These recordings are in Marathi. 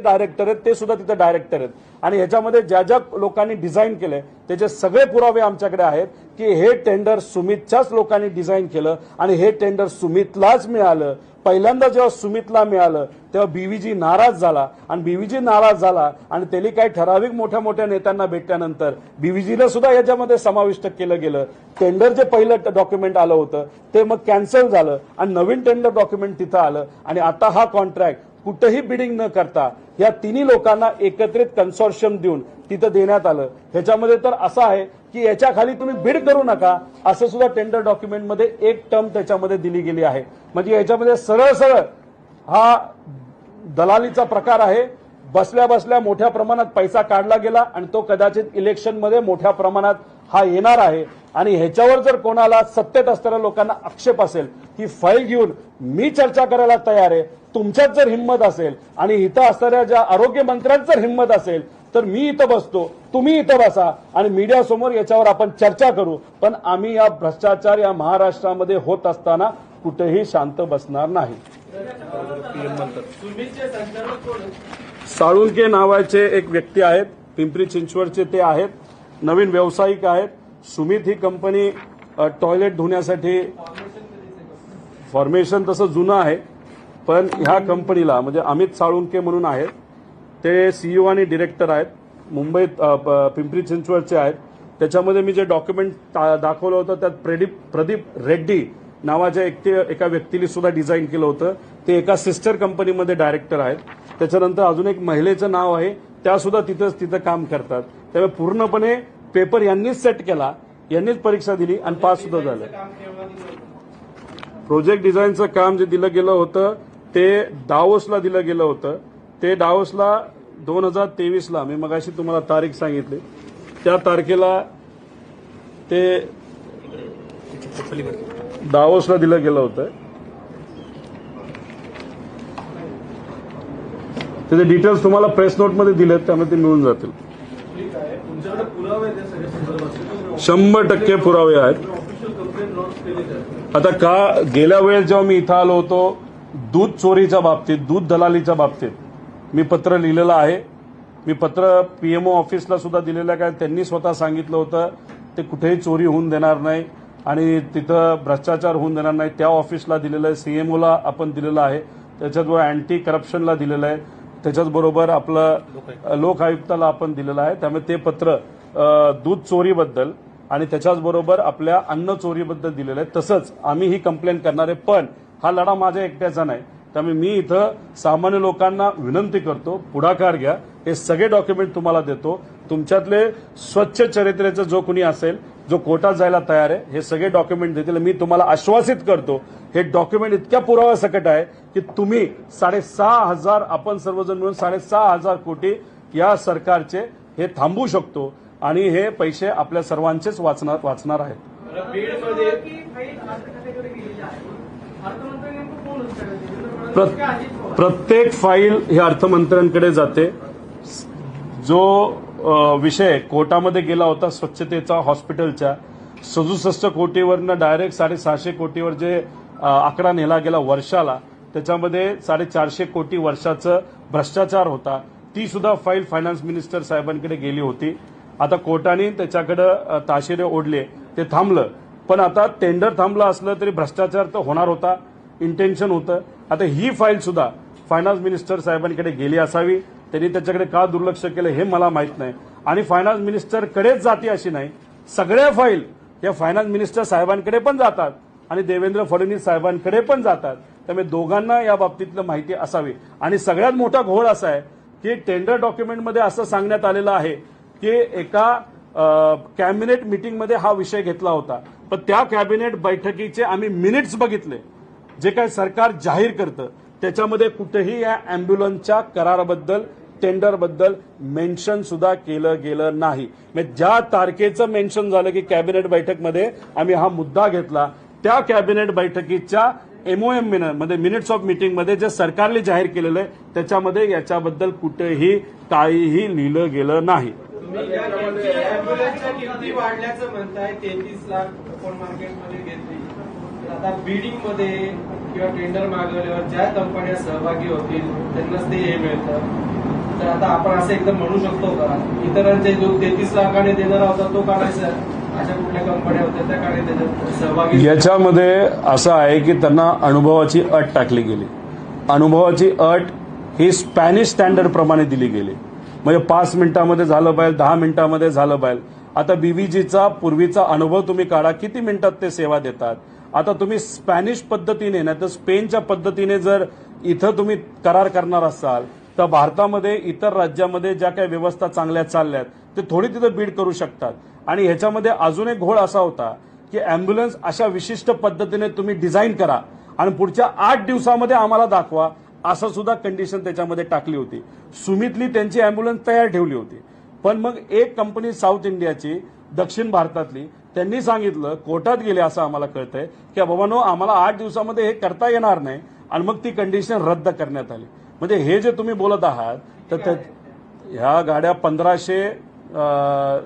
डायरेक्टर आहेत ते सुद्धा तिथे डायरेक्टर आहेत. आणि ह्याच्यामध्ये ज्या ज्या लोकांनी डिझाईन केलंय त्याचे सगळे पुरावे आमच्याकडे आहेत की हे टेंडर सुमितच्याच लोकांनी डिझाईन केलं आणि हे टेंडर सुमितलाच मिळालं. पहिल्यांदा जेव्हा सुमितला मिळालं तेव्हा बीव्हीजी नाराज झाला. आणि बीव्हीजी नाराज झाला आणि त्यांनी काही ठराविक मोठ्या मोठ्या नेत्यांना भेटल्यानंतर बीव्हीजीला सुद्धा याच्यामध्ये समाविष्ट केलं गेलं. टेंडर जे पहिलं डॉक्युमेंट आलं होतं ते मग कॅन्सल झालं आणि नवीन टेंडर डॉक्युमेंट तिथं आलं. आणि आता हा कॉन्ट्रॅक्ट कुठंही बिडिंग न करता या तिन्ही लोकांना एकत्रित कन्सॉर्शियम देऊन तिथं देण्यात आलं. ह्याच्यामध्ये तर असं आहे की याच्या खाली तुम्ही बिड करू नका असं सुद्धा टेंडर डॉक्युमेंटमध्ये एक टर्म त्याच्यामध्ये दिली गेली आहे. म्हणजे याच्यामध्ये सरळ सरळ हा दलालीचा प्रकार आहे. बसल्या बसल्या मोठ्या प्रमाणात पैसा काढला गेला आणि तो कदाचित इलेक्शनमध्ये मोठ्या प्रमाणात हा येणार आहे. आणि ह्याच्यावर जर कोणाला सत्तेत असणाऱ्या लोकांना आक्षेप असेल ही फाईल घेऊन मी चर्चा करायला तयार आहे तुमच्यात जर हिंमत असेल आणि इथं असणाऱ्या ज्या आरोग्यमंत्र्यांत जर हिंमत असेल तर मी इथं बसतो तुम्ही इथं बसा आणि मीडियासमोर याच्यावर आपण चर्चा करू. पण आम्ही या भ्रष्टाचार या महाराष्ट्रामध्ये होत असताना कुठेही शांत बसणार नाही. साळुंके नावाचे एक व्यक्ती आहेत पिंपरी चिंचवडचे ते आहेत नवीन व्यावसायिक आहेत. सुमित ही कंपनी टॉयलेट धुण्यासाठी फॉर्मेशन तसं जुनं आहे पण ह्या कंपनीला म्हणजे अमित साळुंके म्हणून आहेत ते सीईओ आणि डिरेक्टर आहेत मुंबईत प- पिंपरी चिंचवडचे आहेत. त्याच्यामध्ये मी जे डॉक्युमेंट दाखवलं होतं त्यात प्रदीप प्रदीप रेड्डी नावाच्या एक एका व्यक्तीने सुद्धा डिझाईन केलं होतं. ते एका सिस्टर कंपनीमध्ये डायरेक्टर आहेत. त्याच्यानंतर अजून एक महिलेचं नाव आहे त्या सुद्धा तिथंच तिथं काम करतात. त्यामुळे पूर्णपणे पेपर यांनीच सेट केला यांनीच परीक्षा दिली आणि पास सुद्धा झालं? प्रोजेक्ट डिझाईनचं काम जे दिलं गेलं होतं ते डावोसला दिलं गेलं होतं. ते डावोसला दोन हजार तेवीसला मी मगाशी तुम्हाला तारीख सांगितली. त्या तारखेला ते डावोसला दिलं गेलं होतं. त्याचे डिटेल्स तुम्हाला प्रेस नोटमध्ये दिलेत त्यामुळे ते मिळून जातील ठीक आहे तुमच्याकडे पुरावे आहेत या सगळ्या संदर्भात शंभर टक्के पुरावे आहेत. आता का गेल्या वेळेस जेव्हा मी इथं आलो होतो दूध चोरीच्या बाबतीत दूध दलालीच्या बाबतीत मी पत्र लिहिलेलं आहे. मी पत्र पीएमओ ऑफिसला सुद्धा दिलेलं आहे कारण त्यांनी स्वतः सांगितलं होतं ते कुठेही चोरी होऊन देणार नाही आणि तिथं भ्रष्टाचार होऊन देणार नाही. त्या ऑफिसला दिलेलं आहे सीएमओला आपण दिलेलं आहे. त्याच्याचबरोबर अँटी करप्शनला दिलेलं आहे. त्याच्याचबरोबर आपलं लोक आयुक्ताला आपण दिलेलं आहे. त्यामुळे ते पत्र दूध चोरीबद्दल आणि त्याच्याचबरोबर आपल्या अन्न चोरीबद्दल दिलेलं आहे. तसंच आम्ही ही कंप्लेंट करणार आहे. पण हा लढा माझ्या एकट्याचा नाही. त्यामुळे मी इथं सामान्य लोकांना विनंती करतो पुढाकार घ्या. हे सगळे डॉक्युमेंट तुम्हाला देतो. तुमच्यातले स्वच्छ चरित्रेचं जो कुणी असेल जो कोर्टात जायला तयार आहे हे सगळे डॉक्युमेंट देतील मी तुम्हाला आश्वासित करतो हे डॉक्युमेंट इतक्या पुराव्यासकट आहे की तुम्ही साडेसहा हजार आपण सर्वजण मिळून साडेसहा हजार कोटी या सरकारचे हे थांबवू शकतो आणि हे पैसे आपल्या सर्वांचेच वाचणार वाचणार आहेत. प्रत्येक फाईल ही अर्थमंत्र्यांकडे जाते. जो विषय कोर्टामध्ये गेला होता स्वच्छतेचा हॉस्पिटलच्या. सदुसष्ट कोटीवरनं डायरेक्ट साडेसहाशे कोटीवर जे आकडा नेला गेला वर्षाला त्याच्यामध्ये साडेचारशे कोटी वर्षाचं भ्रष्टाचार होता. ती सुद्धा फाईल फायनान्स मिनिस्टर साहेबांकडे गेली होती. आता कोर्टाने त्याच्याकडे ताशेरे ओढले ते थांबलं. पण आता टेंडर थांबलं असलं तरी भ्रष्टाचार तर होणार होता. इंटेन्शन होतं. आता ही फाईल सुद्धा फायनान्स मिनिस्टर साहेबांकडे गेली असावी. त्यांनी त्याच्याकडे का दुर्लक्ष केलं हे मला माहीत नाही. आणि फायनान्स मिनिस्टरकडेच जाते अशी नाही. सगळ्या फाईल या फायनान्स मिनिस्टर साहेबांकडे पण जातात आणि देवेंद्र फडणवीस साहेबांकडे पण जातात. त्यामुळे दोघांना या बाबतीतलं माहिती असावी. आणि सगळ्यात मोठा घोळ असा आहे की टेंडर डॉक्युमेंटमध्ये असं सांगण्यात आलेलं आहे की एका कॅबिनेट मिटिंगमध्ये हा विषय घेतला होता. पण त्या कॅबिनेट बैठकीचे आम्ही मिनिट्स बघितले. जे काय सरकार जाहीर करतं. त्याच्यामध्ये कुठेही या अँब्युलन्सच्या कराराबद्दल टेंडरबद्दल मेन्शन सुद्धा केलं गेलं नाही. म्हणजे ज्या तारखेचं मेन्शन झालं की कॅबिनेट बैठकमध्ये आम्ही हा मुद्दा घेतला त्या कॅबिनेट बैठकीच्या एमओएम म्हणजे मिनिट्स ऑफ मीटिंगमध्ये जे सरकारने जाहीर केलेलं आहे त्याच्यामध्ये याच्याबद्दल कुठेही काहीही लिहिलं गेलं नाही. आता बिडिंगमध्ये किंवा टेंडर मागवल्यावर ज्या कंपन्या सहभागी होतील त्यांनाच ते हे मिळतं. तर आता आपण असं एकदम म्हणू शकतो का? इतरांचे जो तेहतीस लाखाने देणारा होता तो काढायचा अशा कुठल्या कंपन्या होत्या त्या काढायच्या सहभागी याच्यामध्ये असं आहे की त्यांना अनुभवाची अट टाकली गेली. अनुभवाची अट ही स्पॅनिश स्टँडर्ड प्रमाणे दिली गेली. म्हणजे पाच मिनिटामध्ये झालं पाहिजे दहा मिनिटामध्ये झालं पाहिजे. आता बीबीजीचा पूर्वीचा अनुभव तुम्ही काढा किती मिनिटात ते सेवा देतात? आता तुम्ही स्पॅनिश पद्धतीने नाही तर स्पेनच्या पद्धतीने जर इथं तुम्ही करार करणार असाल तर भारतामध्ये इतर राज्यामध्ये ज्या काही व्यवस्था चांगल्या चालल्यात ते थोडी तिथं बीड करू शकतात. आणि ह्याच्यामध्ये अजून एक घोळ असा होता की अँब्युलन्स अशा विशिष्ट पद्धतीने तुम्ही डिझाईन करा आणि पुढच्या आठ दिवसामध्ये आम्हाला दाखवा असं सुद्धा कंडिशन त्याच्यामध्ये टाकली होती. सुमितली त्यांची अँब्युलन्स तयार ठेवली होती. पण मग एक कंपनी साऊथ इंडियाची दक्षिण भारतातली त्यांनी सांगितलं कोर्टात गेले असं आम्हाला कळतंय की बाबानो आम्हाला आठ दिवसामध्ये हे करता येणार नाही आणि मग ती कंडिशन रद्द करण्यात आली. म्हणजे हे जे तुम्ही बोलत आहात तर त्या- ह्या गाड्या पंधराशे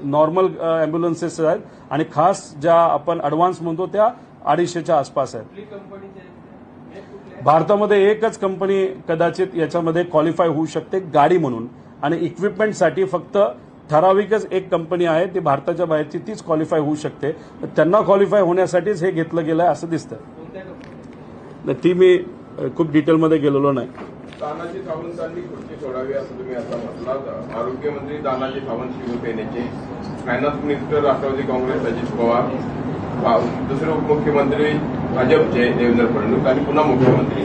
नॉर्मल अँब्युलन्सेस आहेत आणि खास ज्या आपण ॲडव्हान्स म्हणतो त्या अडीचशेच्या आसपास आहेत? भारतामध्ये एकच कंपनी कदाचित याच्यामध्ये क्वालिफाय होऊ शकते गाडी म्हणून. आणि इक्विपमेंटसाठी फक्त ठराविकच एक कंपनी आहे ती भारताच्या बाहेरची तीच क्वालिफाय होऊ शकते. त्यांना क्वालिफाय होण्यासाठीच हे घेतलं गेलं आहे असं नाही, ती मी खूप डिटेलमध्ये गेलेलो नाही. तानाजी सावंतांनी खुर्ची सोडावी असं तुम्ही आता म्हटलात. आरोग्यमंत्री तानाजी सावंत शिवसेनेचे फायनान्स मिनिस्टर राष्ट्रवादी काँग्रेस अजित पवार. दुसरे उपमुख्यमंत्री भाजपचे देवेंद्र फडणवीस आणि पुन्हा मुख्यमंत्री.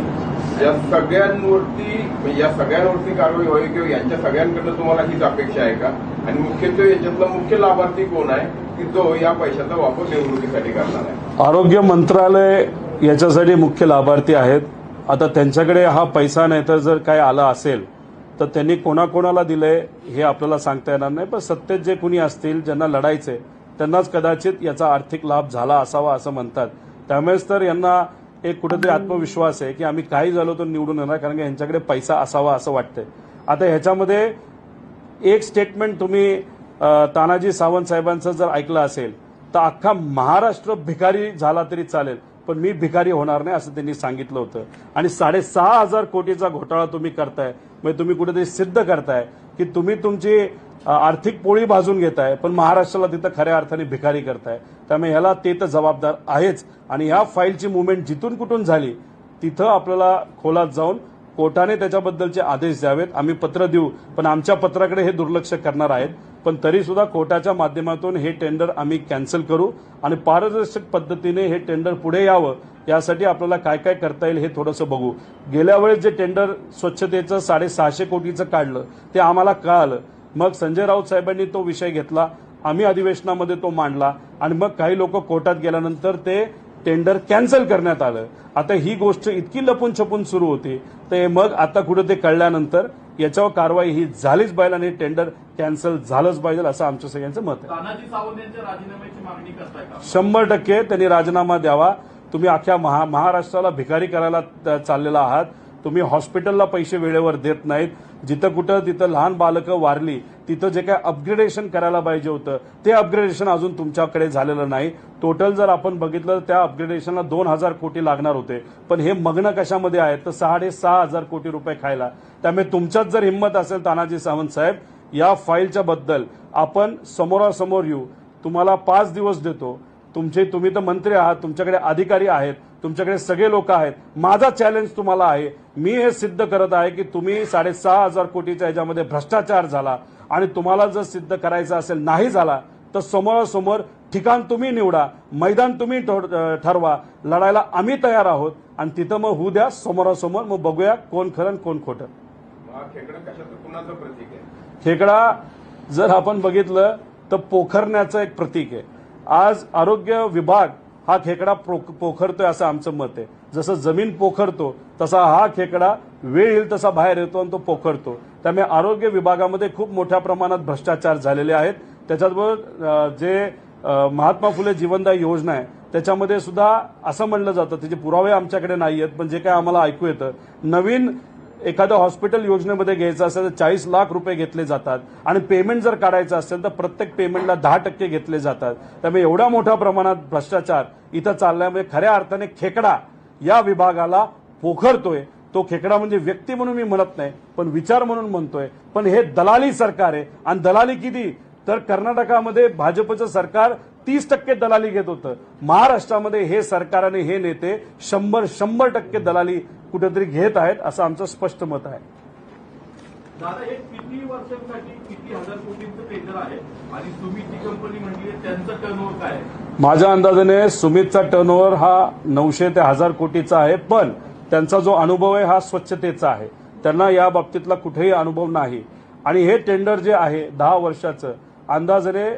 या सगळ्यांवरती म्हणजे या सगळ्यांवरती कारवाई व्हावी किंवा यांच्या सगळ्यांकडनं तुम्हाला हीच अपेक्षा आहे का? आणि मुख्यत्वे याच्यातला मुख्य लाभार्थी कोण आहे? की जो या पैशाचा वापर निवडणुकीसाठी करणार आहे. आरोग्य मंत्रालय याच्यासाठी मुख्य लाभार्थी आहेत. आता त्यांच्याकडे हा पैसा नाही तर जर काय आला असेल तर त्यांनी कोणाकोणाला दिलंय हे आपल्याला सांगता येणार नाही. पण सत्तेत जे कुणी असतील ज्यांना लढायचे त्यांनाच कदाचित याचा आर्थिक लाभ झाला असावा असं म्हणतात. त्यामुळेच तर यांना एक कुठेतरी आत्मविश्वास आहे की आम्ही काही झालो तर निवडून येणार कारण की यांच्याकडे पैसा असावा असं वाटतंय. आता ह्याच्यामध्ये एक स्टेटमेंट तुम्ही तानाजी सावंत साहेबांचं जर ऐकलं असेल तर अख्खा महाराष्ट्र भिकारी झाला तरी चालेल. पण मी भिकारी होणार नाही असं त्यांनी सांगितलं होतं. आणि साडेसहा हजार कोटीचा घोटाळा तुम्ही करताय. म्हणजे तुम्ही कुठेतरी सिद्ध करताय की तुम्ही तुमची आर्थिक पोळी भाजून घेताय पण महाराष्ट्राला तिथं खऱ्या अर्थाने भिकारी करताय. त्यामुळे ह्याला ते तर जबाबदार आहेच. आणि ह्या फाईलची मुवमेंट जिथून कुठून झाली तिथं आपल्याला खोलात जाऊन कोर्टाने त्याच्याबद्दलचे आदेश द्यावेत. आम्ही पत्र देऊ पण आमच्या पत्राकडे हे दुर्लक्ष करणार आहेत. पण तरीसुद्धा कोर्टाच्या माध्यमातून हे टेंडर आम्ही कॅन्सल करू आणि पारदर्शक पद्धतीने हे टेंडर पुढे यावं यासाठी आपल्याला काय काय करता येईल हे थोडंसं बघू. गेल्या वेळेस जे टेंडर स्वच्छतेचं साडेसहाशे कोटीचं काढलं ते आम्हाला कळालं. मग संजय राऊत साहेबांनी तो विषय घेतला आम्ही अधिवेशनामध्ये तो मांडला आणि मग काही लोक कोर्टात गेल्यानंतर ते टेंडर कॅन्सल करण्यात आलं. आता ही गोष्ट इतकी लपून छपून सुरू होती. हे मग आता कुठं ते कळल्यानंतर याच्यावर कारवाई ही झालीच पाहिजे आणि टेंडर कॅन्सल झालंच पाहिजे असं आमच्या सगळ्यांचं मत आहे. शंभर टक्के त्यांनी राजीनामा द्यावा. तुम्ही अख्ख्या महा महाराष्ट्राला भिकारी करायला त- चाललेला आहात. तुम्ही हॉस्पिटलला पैसे वेळेवर देत नाहीत. जिथं कुठं तिथं लहान बालकं वारली तिथं जे काय अपग्रेडेशन करायला पाहिजे होतं ते अपग्रेडेशन अजून तुमच्याकडे झालेलं नाही. टोटल जर आपण बघितलं तर त्या अपग्रेडेशनला दोन हजार कोटी लागणार होते. पण हे मग्न कशामध्ये आहेत? तर साडेसहा हजार कोटी रुपये खायला. त्यामुळे तुमच्यात जर हिंमत असेल तानाजी सावंत साहेब या फाईलच्या बद्दल आपण समोरासमोर येऊ. तुम्हाला पाच दिवस देतो. तुमचे तुम्ही तर मंत्री आहात तुमच्याकडे अधिकारी आहेत तुमच्याकडे सगळे लोक आहेत. माझा चॅलेंज तुम्हाला आहे. मी हे सिद्ध करत आहे की तुम्ही साडेसहा हजार कोटीच्या ह्याच्यामध्ये भ्रष्टाचार झाला. आणि तुम्हाला जर सिद्ध करायचं असेल नाही झाला तर समोरासमोर ठिकाण तुम्ही निवडा मैदान तुम्ही ठर- ठरवा लढायला आम्ही तयार आहोत आणि तिथं मग होऊ द्या समोरासमोर मग बघूया कोण खरं कोण खोटं. खेकडा कशाचं? कुणाचं प्रतीक आहे? खेकडा जर आपण बघितलं तर पोखरण्याचं एक प्रतीक आहे. आज आरोग्य विभाग हा खेकडा पोख- पोखरतोय असं आमचं मत आहे. जसं जमीन पोखरतो तसा हा खेकडा वेळ येईल तसा बाहेर येतो आणि तो पोखरतो. त्यामुळे आरोग्य विभागामध्ये खूप मोठ्या प्रमाणात भ्रष्टाचार झालेले आहेत. त्याच्याबरोबर जे महात्मा फुले जीवनदायी योजना आहे त्याच्यामध्ये सुद्धा असं म्हणलं जातं त्याचे पुरावे आमच्याकडे नाही आहेत पण जे काय आम्हाला ऐकू येतं. नवीन एखादं हॉस्पिटल योजनेमध्ये घ्यायचं असेल तर चाळीस लाख रुपये घेतले जातात. आणि पेमेंट जर काढायचं असेल तर प्रत्येक पेमेंटला दहा टक्के घेतले जातात. त्यामुळे एवढ्या मोठ्या प्रमाणात भ्रष्टाचार इथं चालल्यामुळे खऱ्या अर्थाने खेकडा या विभागाला पोखरतोय. तो खेकडा म्हणजे व्यक्ती म्हणून मी म्हणत नाही पण विचार म्हणून म्हणतोय. पण हे दलाली सरकार आहे. आणि दलाली किती? तर कर्नाटकामध्ये भाजपचं सरकार तीस टक्के दलाली घेत होतं. महाराष्ट्रामध्ये हे सरकार आणि हे नेते शंभर शंभर टक्के दलाली कुठेतरी घेत आहेत असं आमचं स्पष्ट मत आहे. दादा हे किती वर्षांसाठी किती हजार कोटींचं टेंडर आहे? आणि जी कंपनी त्यांचं टर्नओव्हर काय? माझ्या अंदाजाने सुमितचा टर्नओव्हर हा नऊशे ते हजार कोटीचा आहे पण त्यांचा जो अनुभव आहे हा स्वच्छतेचा आहे. त्यांना या बाबतीतला कुठेही अनुभव नाही. आणि हे टेंडर जे आहे दहा वर्षाचं अंदाजाने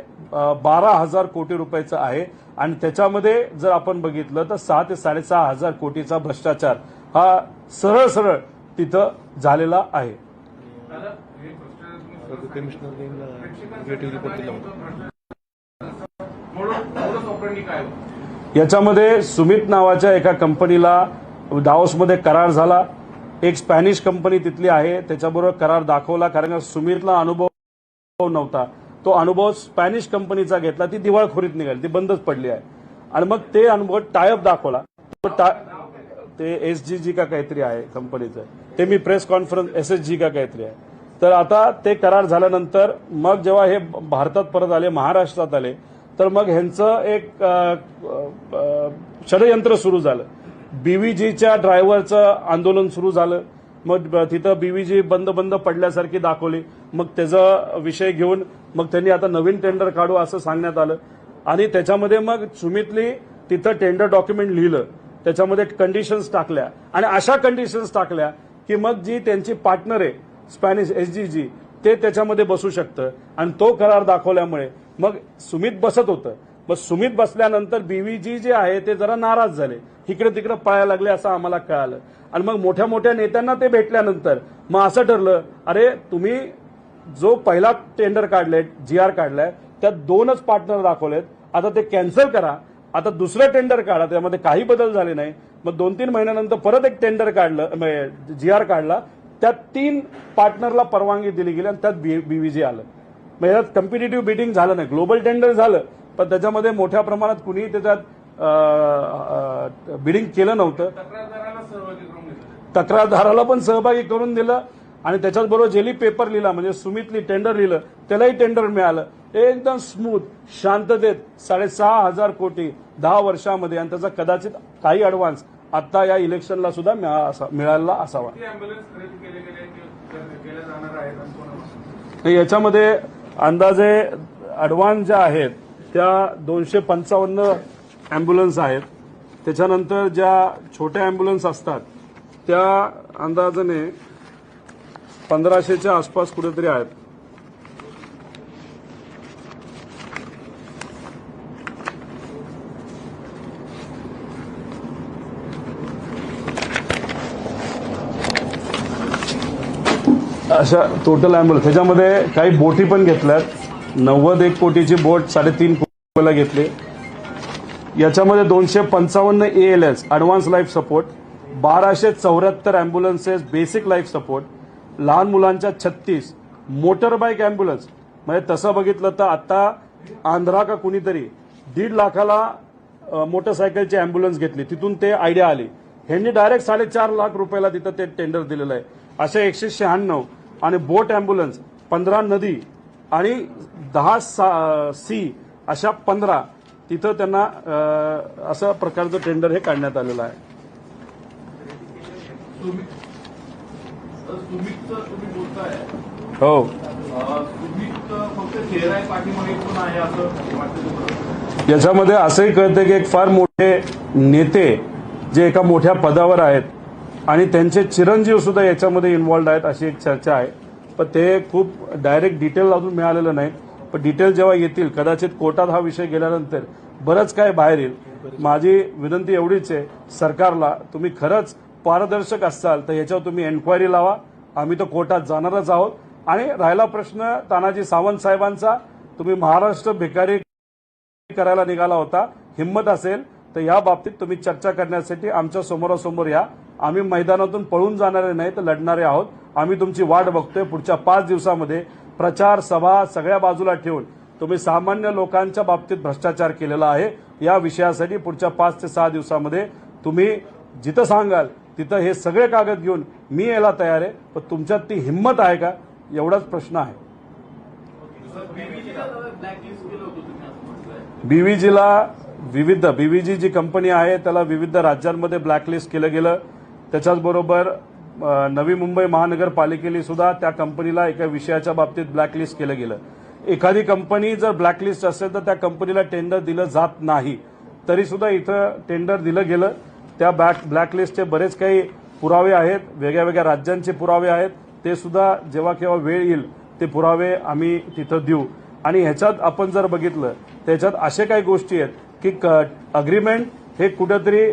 बारा हजार कोटी रुपयाचं आहे. आणि त्याच्यामध्ये जर आपण बघितलं तर सहा ते साडेसहा हजार कोटीचा भ्रष्टाचार हा सरळ सरळ तिथं झालेला आहे. याच्यामध्ये सुमित नावाच्या एका कंपनीला डाओसमध्ये करार झाला. एक स्पॅनिश कंपनी तिथली आहे. त्याच्याबरोबर करार दाखवला कारण सुमितला अनुभव नव्हता. तो अनुभव स्पॅनिश कंपनीचा घेतला ती दिवाळखोरीत निघाली ती बंदच पडली आहे. आणि मग ते अनुभव टायअप दाखवला. तो टा- ते एस जी जी का काहीतरी आहे कंपनीचं. ते मी press conference S S G का काहीतरी आहे. तर आता ते करार झाल्यानंतर मग जेव्हा हे भारतात परत आले महाराष्ट्रात आले तर मग ह्यांचं एक षडयंत्र सुरू झालं. बीव्हीजीच्या ड्रायव्हरचं आंदोलन सुरू झालं. मग तिथं बीवीजी बंद बंद पडल्यासारखी दाखवली. मग त्याचा विषय घेऊन मग त्यांनी आता नवीन टेंडर काढू असं सांगण्यात आलं. आणि त्याच्यामध्ये मग सुमितली तिथं टेंडर डॉक्युमेंट लिहिलं. त्याच्यामध्ये कंडिशन्स टाकल्या. आणि अशा कंडिशन्स टाकल्या की मग जी त्यांची पार्टनर आहे स्पॅनिश एस जी जी ते त्याच्यामध्ये बसू शकतं. आणि तो करार दाखवल्यामुळे मग सुमित बसत होतं. मग सुमित बसल्यानंतर बीव्हीजी जे आहे ते जरा नाराज झाले. इकडे तिकडे पळायला लागले असं आम्हाला कळालं. आणि मग मोठ्या मोठ्या नेत्यांना ते भेटल्यानंतर मग असं ठरलं अरे तुम्ही जो पहिला टेंडर काढलाय जी आर काढलाय त्यात दोनच पार्टनर दाखवलेत. आता ते कॅन्सल करा. आता दुसरं टेंडर काढा. त्यामध्ये काही बदल झाले नाही. मग दोन तीन महिन्यानंतर परत एक टेंडर काढलं जी आर काढला. त्यात तीन पार्टनरला परवानगी दिली गेली आणि त्यात बीव्हीजी आलं. मग यात कम्पिटेटिव्ह बिडिंग झालं नाही. ग्लोबल टेंडर झालं. पण त्याच्यामध्ये मोठ्या प्रमाणात कुणीही त्याच्यात बिडिंग केलं नव्हतं. तक्रारदाराला पण सहभागी करून दिलं आणि त्याच्याच बरोबर जेली पेपर लिहिला म्हणजे सुमितली टेंडर लिहिलं त्यालाही टेंडर मिळालं. एकदम स्मूथ शांततेत साडेसहा हजार कोटी दहा वर्षामध्ये आणि त्याचा कदाचित काही अडव्हान्स आता या इलेक्शनला सुद्धा मिळाला असावा. याच्यामध्ये अंदाजे अडव्हान्स ज्या आहेत त्या दोनशे पंचावन्न अँब्युलन्स आहेत. त्याच्यानंतर ज्या छोट्या अँब्युलन्स असतात त्या अंदाजाने पंधराशेच्या आसपास कुठेतरी आहेत. अशा टोटल अँब्युलन्स त्याच्यामध्ये काही बोटी पण घेतल्यात. नव्वद एक कोटीची बोट साडेतीन कोटीला घेतली. याच्यामध्ये दोनशे पंचावन्न A L S advance life support बाराशे चौऱ्याहत्तर अँब्युलन्सेस बेसिक लाईफ सपोर्ट लहान मुलांच्या छत्तीस मोटर बाईक अँब्युलन्स म्हणजे तसं बघितलं तर आता आंध्रा का कुणीतरी दीड लाखाला मोटरसायकलची अँब्युलन्स घेतली. तिथून ते आयडिया आली. ह्यांनी डायरेक्ट साडेचार लाख रुपयाला तिथं ते टेंडर दिलेलं आहे. असे एकशे शहाण्णव आणि बोट अँब्युलन्स पंधरा नदी आणि दहा सा सी अशा पंधरा तिथं त्यांना असं प्रकारचं टेंडर हे काढण्यात आलेलं आहे. हो. याच्यामध्ये असंही कळतं की एक फार मोठे नेते जे एका मोठ्या पदावर आहेत आणि त्यांचे चिरंजीव सुद्धा याच्यामध्ये इन्व्हॉल्ड आहेत अशी एक चर्चा आहे. पण ते खूप डायरेक्ट डिटेल अजून मिळालेलं नाही. पण डिटेल जेव्हा येतील कदाचित कोर्टात हा विषय गेल्यानंतर बरंच काय बाहेर येईल. माझी विनंती एवढीच आहे सरकारला तुम्ही खरंच पारदर्शक असाल तर याच्यावर तुम्ही एन्क्वायरी लावा. आम्ही तर कोर्टात जाणारच आहोत. आणि राहिला प्रश्न तानाजी सावंत साहेबांचा तुम्ही महाराष्ट्र भिकारी करायला निघाला होता हिंमत असेल तर या बाबतीत तुम्ही चर्चा करण्यासाठी आमच्या समोरासमोर या. आम्ही मैदानातून पळून जाणारे नाही तर लढणारे आहोत. आम्ही तुमची वाट बघतोय. पुढच्या पाच दिवसामध्ये प्रचार सभा सगळ्या बाजूला ठेवून तुम्ही सामान्य लोकांच्या बाबतीत भ्रष्टाचार केलेला आहे. या विषयासाठी पुढच्या पाच ते सहा दिवसामध्ये तुम्ही जिथं सांगाल तिथं हे सगळे कागद घेऊन मी यायला तयार आहे. पण तुमच्यात ती हिंमत आहे का? एवढाच प्रश्न आहे. बीव्हीजीला विविध बीव्हीजी जी कंपनी आहे त्याला विविध राज्यांमध्ये ब्लॅकलिस्ट केलं गेलं. त्याच्याचबरोबर नवी मुंबई महानगरपालिकेने सुद्धा त्या कंपनीला एका विषयाच्या बाबतीत ब्लॅकलिस्ट केलं गेलं. एखादी कंपनी जर ब्लॅकलिस्ट असेल तर त्या कंपनीला टेंडर दिलं जात नाही. तरी सुद्धा इथं टेंडर दिलं गेलं. त्या ब्लॅक ब्लॅकलिस्टचे बरेच काही पुरावे आहेत. वेगळ्या वेगळ्या राज्यांचे पुरावे आहेत. ते सुद्धा जेव्हा केव्हा वेळ येईल ते पुरावे आम्ही तिथं देऊ. आणि ह्याच्यात आपण जर बघितलं त्याच्यात असे काही गोष्टी आहेत की अग्रीमेंट हे कुठंतरी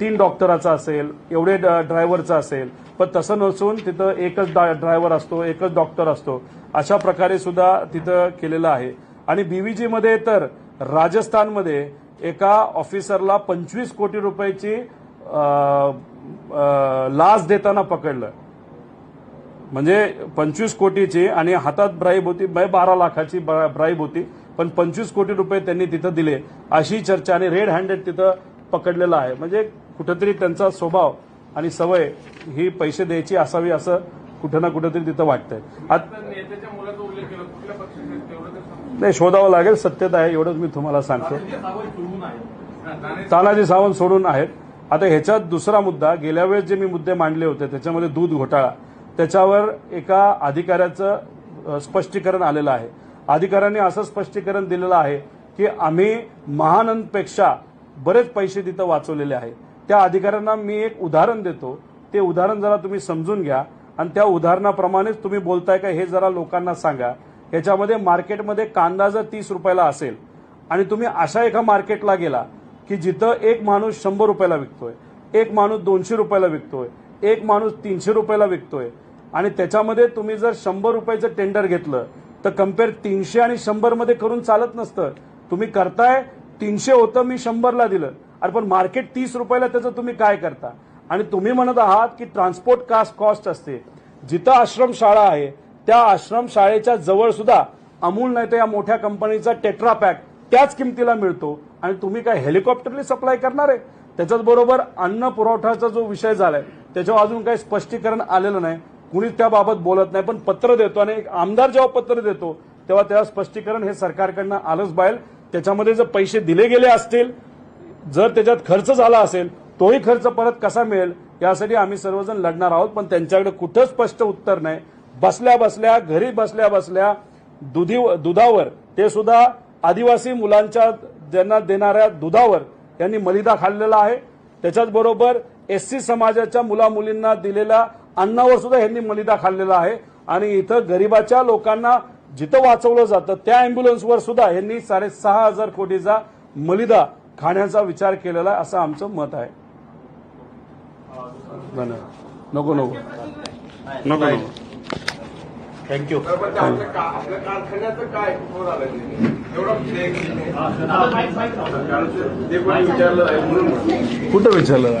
तीन डॉक्टराचा असेल एवढे ड्रायव्हरचा असेल पण तसं नसून तिथं एकच ड्रायव्हर असतो एकच डॉक्टर असतो अशा प्रकारे सुद्धा तिथं केलेलं आहे. आणि बीव्हीजीमध्ये तर राजस्थानमध्ये एका ऑफिसरला पंचवीस कोटी रुपयाची लाच देताना पकडलं. म्हणजे पंचवीस कोटीची आणि हातात ब्राईब होती म्हणजे बारा लाखाची ब्रा- ब्राईब होती पण पंचवीस कोटी रुपये त्यांनी तिथं दिले अशी चर्चा आणि रेड हँडेड तिथं पकडलेलं आहे. म्हणजे कुठेतरी त्यांचा स्वभाव आणि सवय ही पैसे द्यायची असावी असं कुठं ना कुठेतरी तिथं वाटतंय. नाही शोधावं लागेल. सत्यता आहे एवढंच मी तुम्हाला सांगतो. तानाजी सावंत सोडून आहेत. आता ह्याच्यात दुसरा मुद्दा गेल्या वेळेस जे मी मुद्दे मांडले होते त्याच्यामध्ये दूध घोटाळा. त्याच्यावर एका अधिकाऱ्याचं स्पष्टीकरण आलेलं आहे. अधिकाऱ्यांनी असं स्पष्टीकरण दिलेलं आहे की आम्ही महानंदपेक्षा बरेच पैसे तिथं वाचवलेले आहे त्या अधिकाऱ्यांना मी एक उदाहरण देतो. ते उदाहरण जरा तुम्ही समजून घ्या आणि त्या उदाहरणाप्रमाणेच तुम्ही बोलताय का हे जरा लोकांना सांगा. याच्यामध्ये मार्केटमध्ये कांदा जर तीस रुपयाला असेल आणि तुम्ही अशा एका मार्केटला गेला की जिथं एक माणूस शंभर रुपयाला विकतोय एक माणूस दोनशे रुपयाला विकतोय एक माणूस तीनशे रुपयाला विकतोय आणि त्याच्यामध्ये तुम्ही जर शंभर रुपयाचं टेंडर घेतलं तर कंपेअर तीनशे आणि शंभरमध्ये करून चालत नसतं. तुम्ही करताय तीनशे होतं मी शंभरला दिलं. अरे पण मार्केट तीस रुपयाला त्याचं तुम्ही काय करता? आणि तुम्ही म्हणत आहात की ट्रान्सपोर्ट कास्ट कॉस्ट असते. जिथं आश्रमशाळा आहे त्या आश्रमशाळेच्या जवळ सुद्धा अमूल नाही तर या मोठ्या कंपनीचा टेट्रा पॅक त्याच किमतीला मिळतो. आणि तुम्ही काय हेलिकॉप्टरने सप्लाय करणार आहे? त्याच्याच बरोबर अन्न पुरवठ्याचा जो विषय झालाय त्याच्यावर अजून काही स्पष्टीकरण आलेलं नाही. कुणीच त्याबाबत बोलत नाही पण पत्र देतो. आणि एक आमदार जेव्हा पत्र देतो तेव्हा त्याला स्पष्टीकरण हे सरकारकडनं आलंच बाहेर. त्याच्यामध्ये जर पैसे दिले गेले असतील जर त्याच्यात खर्च झाला असेल तोही खर्च परत कसा मिळेल यासाठी आम्ही सर्वजण लढणार आहोत. पण त्यांच्याकडे कुठं स्पष्ट उत्तर नाही. बसल्या बसल्या घरी बसल्या बसल्या दुधी दुधावर ते सुद्धा आदिवासी मुलांच्या ज्यांना देणाऱ्या दुधावर यांनी मलिदा खाल्लेला आहे. त्याच्याचबरोबर एस सी समाजाच्या मुला मुलींना दिलेल्या अन्नावर सुद्धा यांनी मलिदा खाल्लेला आहे. आणि इथं गरिबाच्या लोकांना जिथं वाचवलं जातं त्या अँब्युलन्सवर सुद्धा यांनी साडेसहा हजार कोटीचा मलिदा खाण्याचा विचार केलेला आहे असं आमचं मत आहे. धन्यवाद. नको नको. नको नको. थँक्यू कारखान्याचं काय. कुठं विचारलं?